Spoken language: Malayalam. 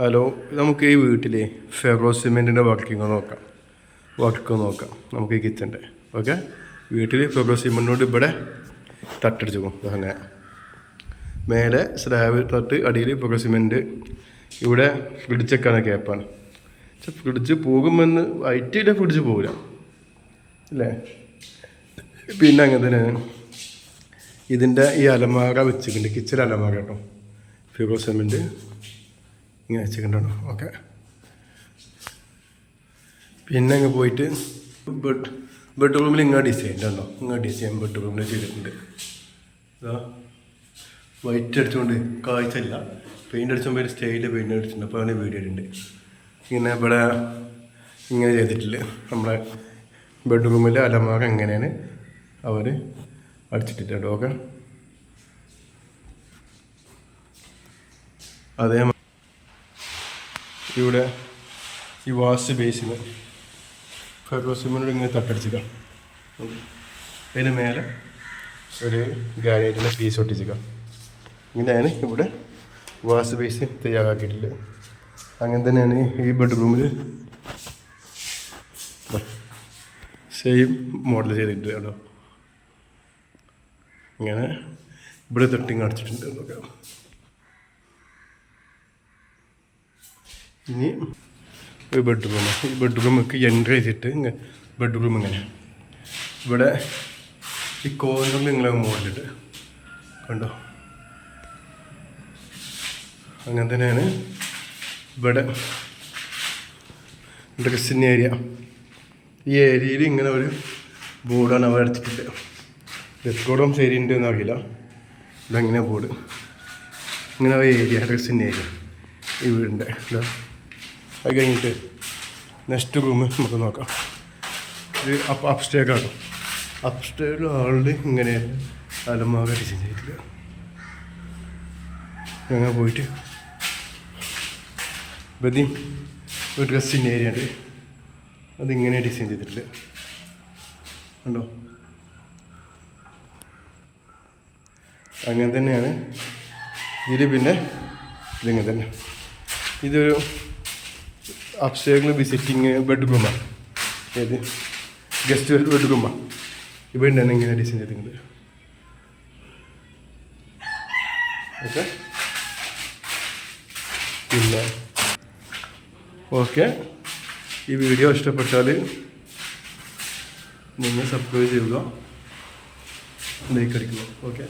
ഹലോ നമുക്ക് ഈ വീട്ടിലെ ഫെറോ സിമെന്റിന്റെ വർക്കിംഗ് നോക്കാം. വർക്ക് നോക്കാം. നമുക്ക് ഈ കിച്ചന്റെ ഓക്കെ വീട്ടിൽ ഫെറോ സിമെന്റിനോട് ഇവിടെ തട്ടടിച്ചു പോകും. അങ്ങനെ. മേലെ സ്ലാബ് തട്ട് അടിയിൽ ഫെറോ സിമെന്റ് ഇവിടെ ഫ്രിഡ്ജൊക്കെയാണ് ക്യാപ്പാണ് പക്ഷെ ഫ്രിഡ്ജ് പോകുമെന്ന് വൈറ്റിലെ ഫ്രിഡ്ജ് പോകില്ല അല്ലേ? പിന്നെ അങ്ങനെ തന്നെയാണ് ഇതിന്റെ ഈ അലമാര വെച്ചിട്ടുണ്ട്. കിച്ചൺ അലമാര കേട്ടോ. ഫിറോ സിമെന്റ് ഇങ്ങനെ വെച്ചിട്ടുണ്ടോ ഓക്കെ. പിന്നെ അങ്ങ് പോയിട്ട് ബെഡ് ബെഡ് റൂമിൽ ഇങ്ങനെ ഡിസൈൻ ഉണ്ടോ ഇങ്ങനെ ഡിസൈൻ ബെഡ് റൂമിൽ ചെയ്തിട്ടുണ്ട്. ഇതാ. വൈറ്റ് അടിച്ചുകൊണ്ട് കാഴ്ചയില്ല. പെയിന്റ് അടിച്ചുമ്പോൾ ഒരു സ്റ്റൈലിൽ പെയിന്റ് അടിച്ചിട്ടുണ്ട്. അപ്പോൾ അങ്ങനെ വീഡിയോ ഉണ്ട് ഇങ്ങനെ ഇവിടെ ഇങ്ങനെ ചെയ്തിട്ടില്ല? നമ്മുടെ ബെഡ് റൂമിൽ അലമാര എങ്ങനെയാണ് അവർ അടിച്ചിട്ടിട്ടുണ്ട്. ഓക്കെ. അതേ ഇവിടെ ഈ വാഷ് ബേസിന് ഫെറോസിമിനോട് ഇങ്ങനെ തട്ടടിച്ചിക്കാം അതിന് മേലെ ഒരു ഗാനേറ്റിന്റെ പീസ് ഒട്ടിച്ചിക്കാം ഇങ്ങനെയാണ് ഇവിടെ വാഷ് ബേസ് തയ്യാറാക്കിയിട്ടുള്ളത്. അങ്ങനെ തന്നെയാണ് ഈ ബെഡ്റൂമിൽ സെയിം മോഡൽ ചെയ്തിട്ടുണ്ട് കേട്ടോ. ഇങ്ങനെ ഇവിടെ തട്ടിങ് അടിച്ചിട്ടുണ്ട്. നോക്കാം ഇനി ഒരു ബെഡ്റൂം ഈ ബെഡ്റൂമൊക്കെ എൻട്രി ചെയ്തിട്ട് ബെഡ്റൂം ഇങ്ങനെ. ഇവിടെ ഈ കോർണറിൽ ഇങ്ങനെ മോഡലിട്ട് കണ്ടോ? അങ്ങനെ തന്നെയാണ് ഇവിടെ ഡ്രസ്സിന്റെ ഏരിയ ഈ ഏരിയയിൽ ഇങ്ങനെ ഒരു ബോർഡാണ് അവർ അടിച്ചിട്ടുണ്ട് ഡെസ്കോഡും ശരിയുണ്ട് എന്നറിയില്ല. ഇതങ്ങനെ ബോർഡ് ഇങ്ങനെ ഒരു ഏരിയ ഡ്രസ്സിന്റെ ഏരിയ ഈ വീടിന്റെ അത് കഴിഞ്ഞിട്ട് നെക്സ്റ്റ് റൂം നമുക്ക് നോക്കാം. ഇത് അപ്പ് അപ്പ് സ്റ്റേക്കാണ് അപ്പ് അപ്സ്റ്റേറിൽ ആളുടെ ഇങ്ങനെ അലമാക ഡിസൈൻ ഞങ്ങൾ പോയിട്ട് ബദി ഒരു ഡ്രസ്സിന്റെ ഏരിയ ഉണ്ട്. അതിങ്ങനെ ഡിസൈൻ ചെയ്തിട്ടില്ല. ഉണ്ടോ അങ്ങനെ തന്നെയാണ്. ഇതിൽ പിന്നെ ഇതിങ്ങനെ തന്നെ. ഇതൊരു അപ്സ്റ്റേറിൽ വിസിറ്റിങ് ബെഡ്റൂമാണ് ഏത്? ഗസ്റ്റ് ബെഡ്റൂമാണ് ഇവിടെ തന്നെ ഇങ്ങനെ ഡിസൈൻ ചെയ്തിട്ടുണ്ട്. ഓക്കെ പിന്നെ ഓക്കെ ഈ വീഡിയോ ഇഷ്ടപ്പെട്ടാൽ നിങ്ങൾ സബ്സ്ക്രൈബ് ചെയ്യുക. ലൈക്ക് അടിക്കുക. ഓക്കെ